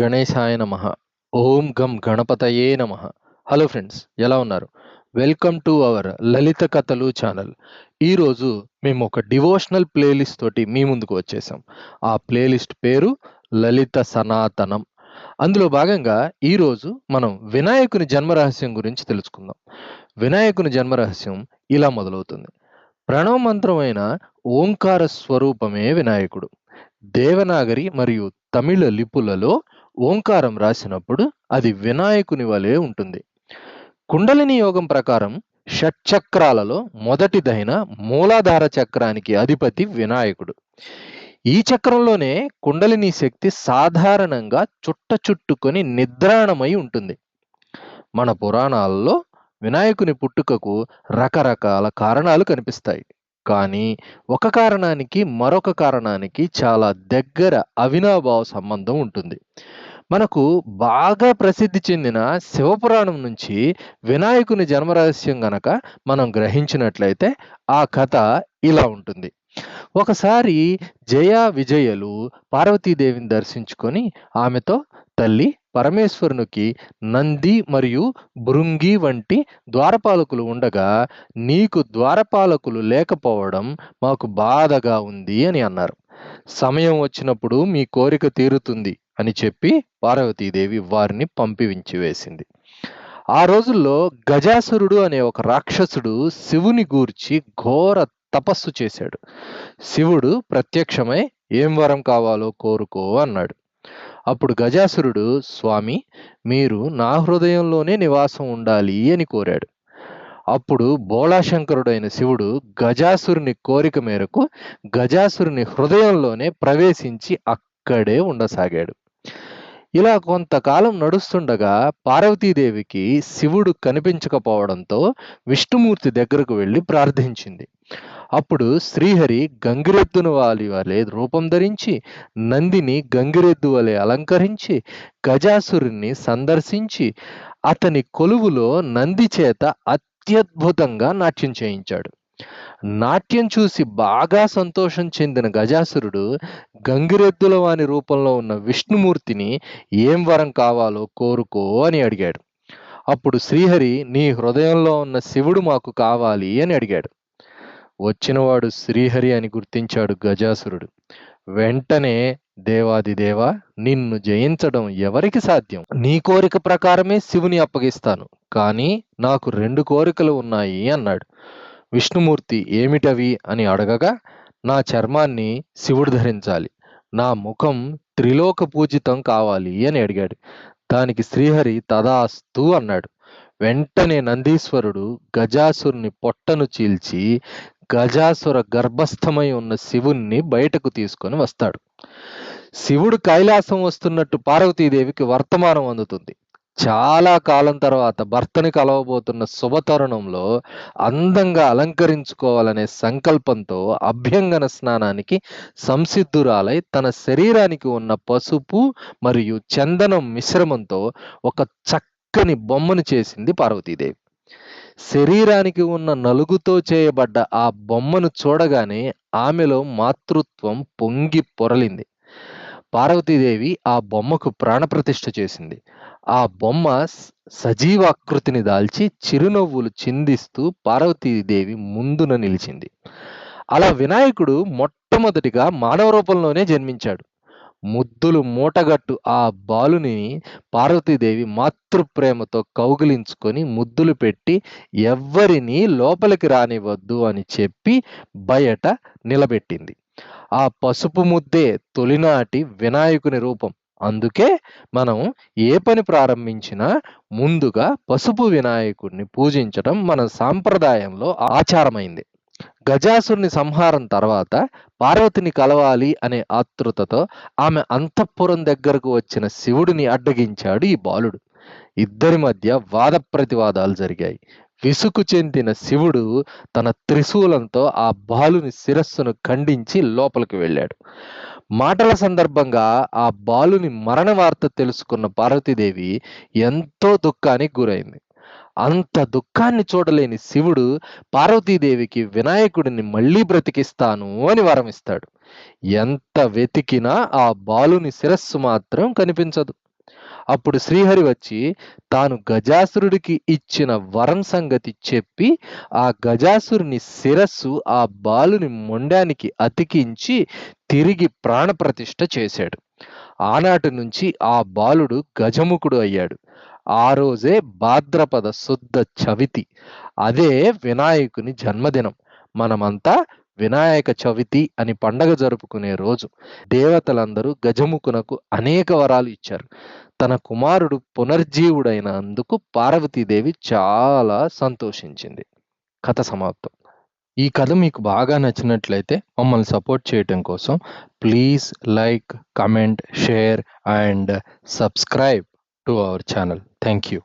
గణేశాయ నమ. ఓం గం గణపతయే నమ. హలో ఫ్రెండ్స్ ఎలా ఉన్నారు? వెల్కమ్ టు అవర్ లలిత కథలు ఛానల్. ఈరోజు మేము ఒక డివోషనల్ ప్లేలిస్ట్ తోటి మీ ముందుకు వచ్చేసాం. ఆ ప్లేలిస్ట్ పేరు లలిత సనాతనం. అందులో భాగంగా ఈరోజు మనం వినాయకుని జన్మరహస్యం గురించి తెలుసుకుందాం. వినాయకుని జన్మరహస్యం ఇలా మొదలవుతుంది. ప్రణవ మంత్రమైన ఓంకార స్వరూపమే వినాయకుడు. దేవనాగరి మరియు తమిళ లిపులలో ఓంకారం రాసినప్పుడు అది వినాయకుని వలె ఉంటుంది. కుండలిని యోగం ప్రకారం షట్చక్రాలలో మొదటిదైన మూలాధార చక్రానికి అధిపతి వినాయకుడు. ఈ చక్రంలోనే కుండలిని శక్తి సాధారణంగా చుట్ట చుట్టుకొని నిద్రాణమై ఉంటుంది. మన పురాణాలలో వినాయకుని పుట్టుకకు రకరకాల కారణాలు కనిపిస్తాయి. కానీ ఒక కారణానికి మరొక కారణానికి చాలా దగ్గర అవినాభావ సంబంధం ఉంటుంది. మనకు బాగా ప్రసిద్ధి చెందిన శివపురాణం నుంచి వినాయకుని జన్మరహస్యం గనక మనం గ్రహించినట్లయితే ఆ కథ ఇలా ఉంటుంది. ఒకసారి జయ విజయలు పార్వతీదేవిని దర్శించుకొని ఆమెతో తల్లి పరమేశ్వరునికి నంది మరియు భృంగి వంటి ద్వారపాలకులు ఉండగా నీకు ద్వారపాలకులు లేకపోవడం మాకు బాధగా ఉంది అని అన్నారు. సమయం వచ్చినప్పుడు మీ కోరిక తీరుతుంది అని చెప్పి పార్వతీదేవి వారిని పంపివించి వేసింది ఆ రోజుల్లో గజాసురుడు అనే ఒక రాక్షసుడు శివుని గూర్చి ఘోర తపస్సు చేశాడు. శివుడు ప్రత్యక్షమై ఏం వరం కావాలో కోరుకో అన్నాడు. అప్పుడు గజాసురుడు స్వామి మీరు నా హృదయంలోనే నివాసం ఉండాలి అని కోరాడు. అప్పుడు బోళాశంకరుడైన శివుడు గజాసురుని కోరిక మేరకు గజాసురుని హృదయంలోనే ప్రవేశించి అక్కడే ఉండసాగాడు. ఇలా కొంతకాలం నడుస్తుండగా పార్వతీదేవికి శివుడు కనిపించకపోవడంతో విష్ణుమూర్తి దగ్గరకు వెళ్ళి ప్రార్థించింది. అప్పుడు శ్రీహరి గంగిరెద్దును వాలి వలె రూపం ధరించి నందిని గంగిరెద్దు వలె అలంకరించి గజాసురుణ్ణి సందర్శించి అతని కొలువులో నంది చేత అత్యద్భుతంగా నాట్యం చేయించాడు. నాట్యం చూసి బాగా సంతోషం చెందిన గజాసురుడు గంగిరెద్దుల వాని రూపంలో ఉన్న విష్ణుమూర్తిని ఏం వరం కావాలో కోరుకో అని అడిగాడు. అప్పుడు శ్రీహరి నీ హృదయంలో ఉన్న శివుడు మాకు కావాలి అని అడిగాడు. వచ్చినవాడు శ్రీహరి అని గుర్తించాడు గజాసురుడు. వెంటనే దేవాదిదేవ నిన్ను జయించడం ఎవరికి సాధ్యం? నీ కోరిక ప్రకారమే శివుని అప్పగిస్తాను. కానీ నాకు రెండు కోరికలు ఉన్నాయి అన్నాడు. విష్ణుమూర్తి ఏమిటవి అని అడగగా నా చర్మాన్ని శివుడు ధరించాలి. నా ముఖం త్రిలోక పూజితం కావాలి అని అడిగాడు. దానికి శ్రీహరి తదాస్తు అన్నాడు. వెంటనే నందీశ్వరుడు గజాసురుని పొట్టను చీల్చి గజాసుర గర్భస్థమై ఉన్న శివుణ్ణి బయటకు తీసుకొని వస్తాడు. శివుడు కైలాసం వస్తున్నట్టు పార్వతీదేవికి వర్తమానం అందుతుంది. చాలా కాలం తర్వాత భర్తని కలవబోతున్న శుభతరుణంలో అందంగా అలంకరించుకోవాలనే సంకల్పంతో అభ్యంగన స్నానానికి సంసిద్ధురాలై తన శరీరానికి ఉన్న పసుపు మరియు చందనం మిశ్రమంతో ఒక చక్కని బొమ్మను చేసింది పార్వతీదేవి. శరీరానికి ఉన్న నలుగుతో చేయబడ్డ ఆ బొమ్మను చూడగానే ఆమెలో మాతృత్వం పొంగి పొరలింది. పార్వతీదేవి ఆ బొమ్మకు ప్రాణప్రతిష్ఠ చేసింది. ఆ బొమ్మ సజీవాకృతిని దాల్చి చిరునవ్వులు చిందిస్తూ పార్వతీదేవి ముందున నిలిచింది. అలా వినాయకుడు మొట్టమొదటిగా మానవ రూపంలోనే జన్మించాడు. ముద్దులు మూటగట్టు ఆ బాలుని పార్వతీదేవి మాతృప్రేమతో కౌగిలించుకొని ముద్దులు పెట్టి ఎవ్వరిని లోపలికి రానివ్వద్దు అని చెప్పి బయట నిలబెట్టింది. ఆ పసుపు ముద్దే తొలినాటి వినాయకుని రూపం. అందుకే మనం ఏ పని ప్రారంభించినా ముందుగా పసుపు వినాయకుడిని పూజించడం మన సాంప్రదాయంలో ఆచారమైంది. గజాసుని సంహారం తర్వాత పార్వతిని కలవాలి అనే ఆతృతతో ఆమె అంతఃపురం దగ్గరకు వచ్చిన శివుడిని అడ్డగించాడు ఈ బాలుడు. ఇద్దరి మధ్య వాద ప్రతివాదాలు జరిగాయి. విసుకు చెందిన శివుడు తన త్రిశూలంతో ఆ బాలుని శిరస్సును ఖండించి లోపలికి వెళ్ళాడు. మాటల సందర్భంగా ఆ బాలుని మరణ వార్త తెలుసుకున్న పార్వతీదేవి ఎంతో దుఃఖానికి గురైంది. అంత దుఃఖాన్ని చూడలేని శివుడు పార్వతీదేవికి వినాయకుడిని మళ్ళీ బ్రతికిస్తాను అని వరమిస్తాడు ఎంత వెతికినా ఆ బాలుని శిరస్సు మాత్రం కనిపించదు. అప్పుడు శ్రీహరి వచ్చి తాను గజాసురుడికి ఇచ్చిన వరం సంగతి చెప్పి ఆ గజాసురుని శిరస్సు ఆ బాలుని మొండానికి అతికించి తిరిగి ప్రాణప్రతిష్ఠ చేశాడు. ఆనాటి నుంచి ఆ బాలుడు గజముఖుడు అయ్యాడు. ఆ రోజే భాద్రపద శుద్ధ చవితి. అదే వినాయకుని జన్మదినం. మనమంతా వినాయక చవితి అని పండగ జరుపుకునే రోజు దేవతలందరూ గజముఖునకు అనేక వరాలు ఇచ్చారు. తన కుమారుడు పునర్జీవుడైన అందుకు పార్వతీదేవి చాలా సంతోషించింది. కథ సమాప్తం. ఈ కథ మీకు బాగా నచ్చినట్లయితే మమ్మల్ని సపోర్ట్ చేయటం కోసం please like comment share and subscribe to our channel. Thank you